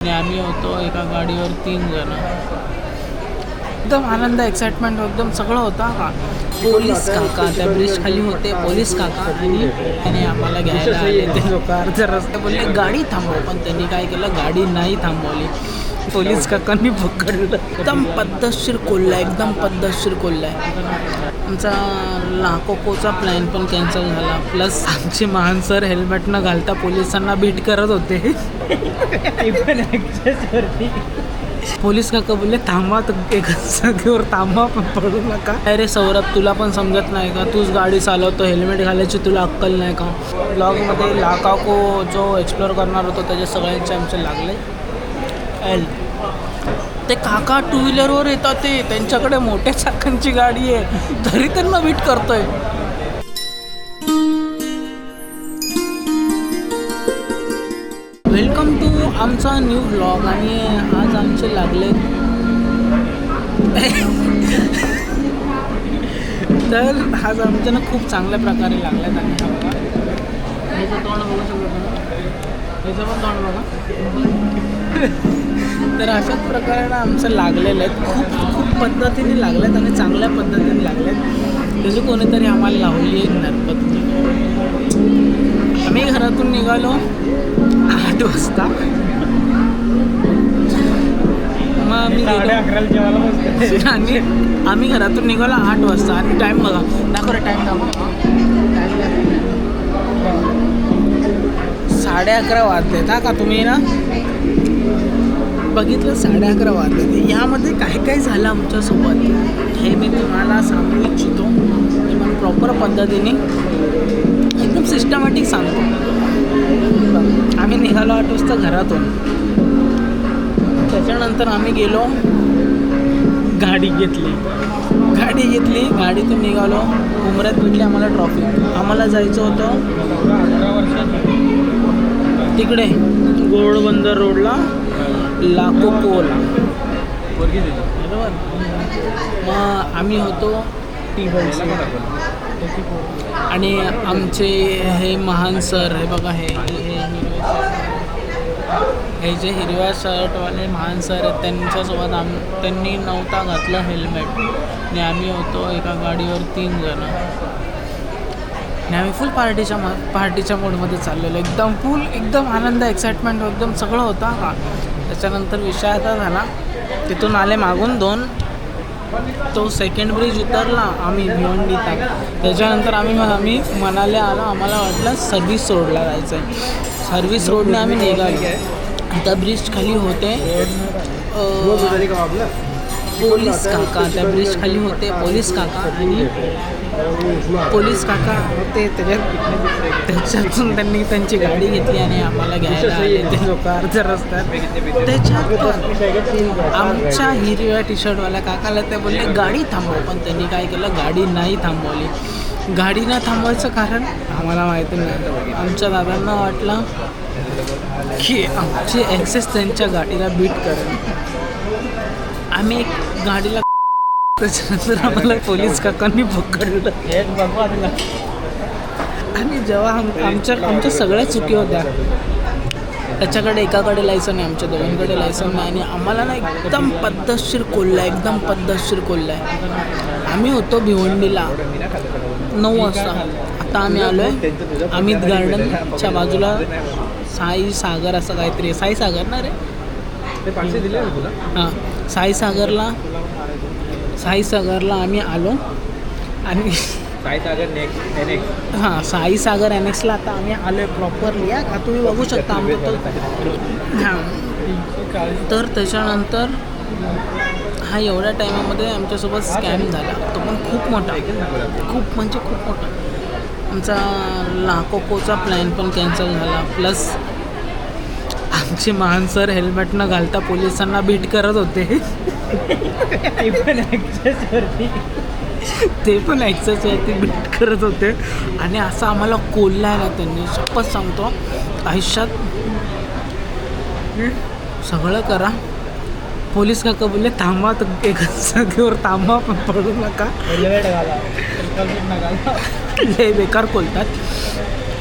आणि आम्ही होतो एका गाडीवर तीन जण. एकदम आनंद एक्साइटमेंट एकदम सगळं होता का पोलीस काका त्या ब्रिज खाली होते पोलीस काका आणि आणि आम्हाला घ्यायला आले. ते लोक अर्ध्या रस्ते बोलले गाडी थांबव. पण त्यांनी काय केलं गाडी नाही थांबवली. पोलीस काकांनी पकडलं. एकदम पद्धतशीर कोल्हा एकदम पद्धतशीर कोल्हा. आहे आमचा लाकोकोचा प्लॅन पण कॅन्सल झाला. प्लस आमचे महान सर हेल्मेट न घालता पोलिसांना बीट करत होते. पोलीस काका बोलले थांबा तर एका जागेवर थांबा पण पडू नका. अरे सौरभ तुला पण समजत नाही का? तूच गाडी चालवतो हेल्मेट घालायची तुला अक्कल नाही का? ब्लॉगमध्ये लाकाको जो एक्सप्लोअर करणार होतो त्याचे सगळ्यांचे आमचे लागले. एल ते काका टू व्हीलरवर येतात ते. त्यांच्याकडे मोठ्या चाकांची गाडी आहे. तरी त्यांना वीट करतोय. वेलकम टू आमचा न्यू ब्लॉग आणि आज आमचे लागले. तर आज आमच्या ना खूप चांगल्या प्रकारे लागल्यात आणि हा बघा तोंड बघू शकतो ना ह्याचं पण तोंड बघा. तर अशाच प्रकारे ना आमचं लागलेलं आहे. खूप खूप पद्धतीने लागल्यात आणि चांगल्या पद्धतीने लागल्यात त्याची कोणीतरी आम्हाला लावली आहे नरपत आम्ही घरातून निघालो आठ वाजता. मग आम्ही आम्ही घरातून निघालो आठ वाजता. आणि टाईम बघा. दाखव रे टाईम दाखव. साडे अकरा वाजलेत हा का तुम्ही ना? बघितलं साडे अकरा वाजले यामध्ये काय काय झालं आमच्यासोबत? हे मी तुम्हाला सांगू इच्छितो. पण प्रॉपर पद्धतीने एकदम सिस्टमॅटिक सांगतो. आम्ही निघालो आठ वाजता घरातून. त्याच्यानंतर आम्ही गेलो गाडी घेतली. गाडी घेतली गाडीतून निघालो. उमऱ्यात भेटली आम्हाला ट्रॉफिक आम्हाला जायचं होतं. तिकडे गोळबंदर रोडला लाको कोला. बरोबर मग आम्ही होतो टी आणि आमचे हे महान सर हे बघा हे हे. हे जे हिरव्या शर्टवाले महान सर आहेत त्यांच्यासोबत आम त्यांनी नव्हता घातलं हेल्मेट. आणि आम्ही होतो एका गाडीवर तीन जण. आणि आम्ही फुल पार्टीच्या म पार्टीच्या मोडमध्ये चाललेलो. एकदम फुल एकदम आनंद एक्साइटमेंट एकदम सगळं होता. का त्याच्यानंतर विषय आता झाला. तिथून आले मागून दोन. तो सेकंड ब्रिज उतरला. आम्ही भिवंडी तक त्याच्यानंतर आम्ही आम्ही मनाले आलो. आम्हाला वाटलं सर्व्हिस रोडला जायचं आहे सर्व्हिस रोडने आम्ही निघालो. त्या ब्रिज खाली होते पोलीस काका. त्या ब्रिज खाली होते पोलीस काका आणि पोलीस काका होते त्याच्यात त्याच्यातून त्यांनी त्यांची गाडी घेतली आणि आम्हाला घ्यायला आले. ते लोक अर्ध्या रस्त्यात. त्याच्यात आमच्या हिरव्या टी शर्टवाल्या काकाला ते बोलले गाडी थांबव. पण त्यांनी काय केलं गाडी नाही थांबवली. गाडी न थांबवायचं कारण आम्हाला माहिती नाही. आमच्या दादांना वाटलं की आमची ॲक्सेस त्यांच्या गाडीला बीट करेल. आम्ही एक गाडीला त्याच्यानंतर आम्हाला पोलीस काकांनी पकडलं. आणि जेव्हा आम आमच्या आमच्या सगळ्या चुकी होत्या. त्याच्याकडे एकाकडे लायसन आहे आमच्या दोघांकडे लायसन नाही. आणि आम्हाला ना एकदम पद्धतशीर कोल्हा आहे एकदम पद्धतशीर कोल्हा आहे. आम्ही होतो भिवंडीला नऊ वाजता. आता आम्ही आलो आहे अमित गार्डनच्या बाजूला. साई सागर असं काहीतरी. साई सागर ना रे? हां. साई सागरला साई सागरला आम्ही आलो. आणि सागर नेक्स्ट हां साई सागर एन एक्सला आता आम्ही आलो आहे प्रॉपरली हा का तुम्ही बघू शकता आमचं हां. तर त्याच्यानंतर हा एवढ्या टायमामध्ये आमच्यासोबत स्कॅम झाला. तो पण खूप मोठा. खूप म्हणजे खूप मोठा. आमचा लाकोकोचा प्लॅन पण कॅन्सल झाला. प्लस आमचे महान सर हेल्मेट न घालता पोलिसांना बीट करत होते. ते पण ॲक्सेसवरती बीट करत होते. आणि असं आम्हाला कोल्हा ना त्यांनी. शपथ सांगतो. आयुष्यात सगळं करा. पोलीस काका बोलले थांबा तर एका जागेवर थांबा पण पडू नका. लय बेकार बोलतात.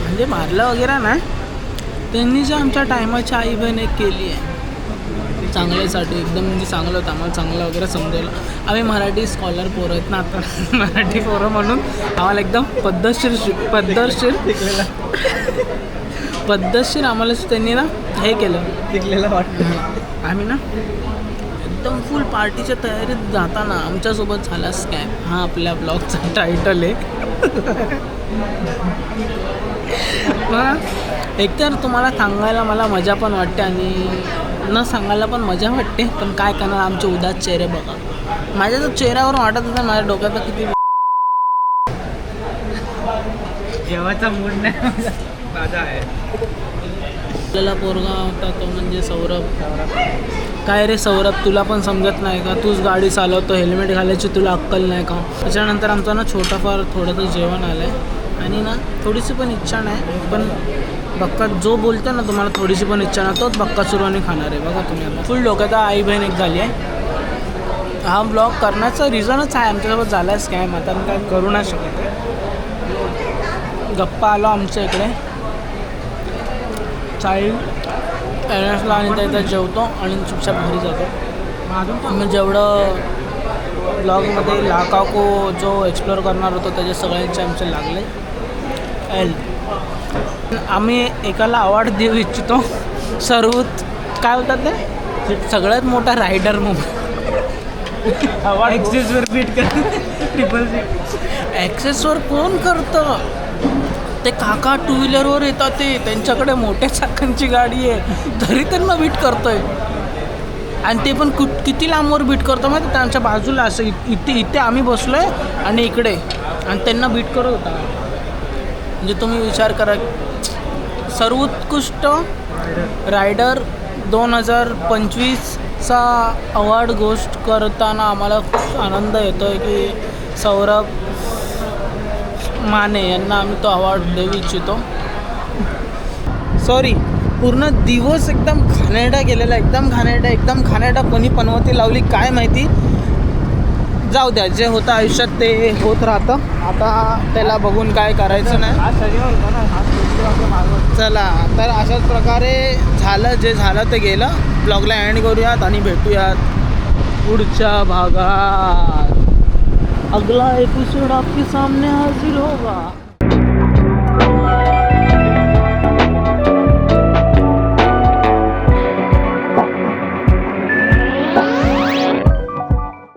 म्हणजे मारलं वगैरे ना त्यांनी जे आमच्या टायमाची आई बहीण एक केली आहे. चांगल्यासाठी एकदम म्हणजे चांगलं होतं. आम्हाला चांगलं वगैरे समजायला. आम्ही मराठी स्कॉलर पोरं आहेत ना आता. मराठी पोरं म्हणून आम्हाला एकदम पद्धतशीर शिक पद्धतशीर पद्धतशीर आम्हाला त्यांनी ना हे केलं. शिकलेलं वाटतं. आम्ही ना एकदम फुल पार्टीच्या तयारीत जाताना आमच्यासोबत झाला स्कॅम हा आपल्या ब्लॉगचा टायटल आहे. मग एकतर तुम्हाला सांगायला मला मजा पण वाटते आणि न सांगायला पण मजा वाटते पण काय करणार आमचे उदास चेहरे बघा. माझ्या तर चेहऱ्यावर वाटत होतं माझ्या डोक्यात किती जेवायचा मूड नाही. माझा आहे. आपल्याला पोरगा होता तो म्हणजे सौरभ. काय रे सौरभ तुला पण समजत नाही का? तूच गाडी चालवतो हेल्मेट घालायची तुला अक्कल नाही का? त्याच्यानंतर आमचं ना छोटंफार थोडंसं जेवण आलं आहे आणि ना थोडीशी पण इच्छा नाही पण बक्का जो बोलतो ना तुम्हाला थोडीशी पण इच्छा नाही तोच बक्का सुरुवानी खाणार आहे. बघा तुम्ही आता. फुल डोक्यात आई बहीण एक झाली आहे. हा ब्लॉग करण्याचं रिझनच आहे आमच्यासोबत झाला आहे स्कॅम आता मी काय करू नाही शकत. गप्पा आलो आमच्या इकडे. चाळी एनएसला आणि त्या जेवतो आणि चुपचाप घरी जातो. मग जेवढं ब्लॉगमध्ये लाकाको जो एक्सप्लोअर करणार होतो त्याचे सगळ्यांचे आमचे लागले. एल आम्ही एकाला अवॉर्ड देऊ इच्छितो. सर्वोत काय होतात ते? सगळ्यात मोठा रायडर म्हणून. एक्सेसवर बीट कर. ट्रिपल ॲक्सेसवर कोण करतं? ते काका टू व्हीलरवर येतात ते. त्यांच्याकडे मोठ्या चाकांची गाडी आहे. तरी त्यांना बीट करतोय. आणि ते पण कु किती लांबवर बीट करतो माहिती? त्यांच्या बाजूला असं इथे इथे आम्ही बसलो आहे आणि इकडे. आणि त्यांना बीट करत होता. म्हणजे तुम्ही विचार करा सर्वोत्कृष्ट रायडर दोन हजार पंचवीसचा अवॉर्ड गोष्ट करताना आम्हाला खूप आनंद येतो आहे की सौरभ माने यांना आम्ही तो अवॉर्ड देऊ इच्छितो. सॉरी पूर्ण दिवस एकदम घाणेरडा गेलेला एकदम घाणेरडा एकदम घाणेरडा कोणी पनवती लावली काय माहिती? जाऊ द्या जे होतं आयुष्यात ते होत राहतं. आता त्याला बघून काय करायचं नाही. चला तर अशाच प्रकारे झालं जे झालं ते गेलं. ब्लॉगला एंड करूयात आणि भेटूयात पुढच्या भागात. अगला एपिसोड आपके सामने हाजिर होगा.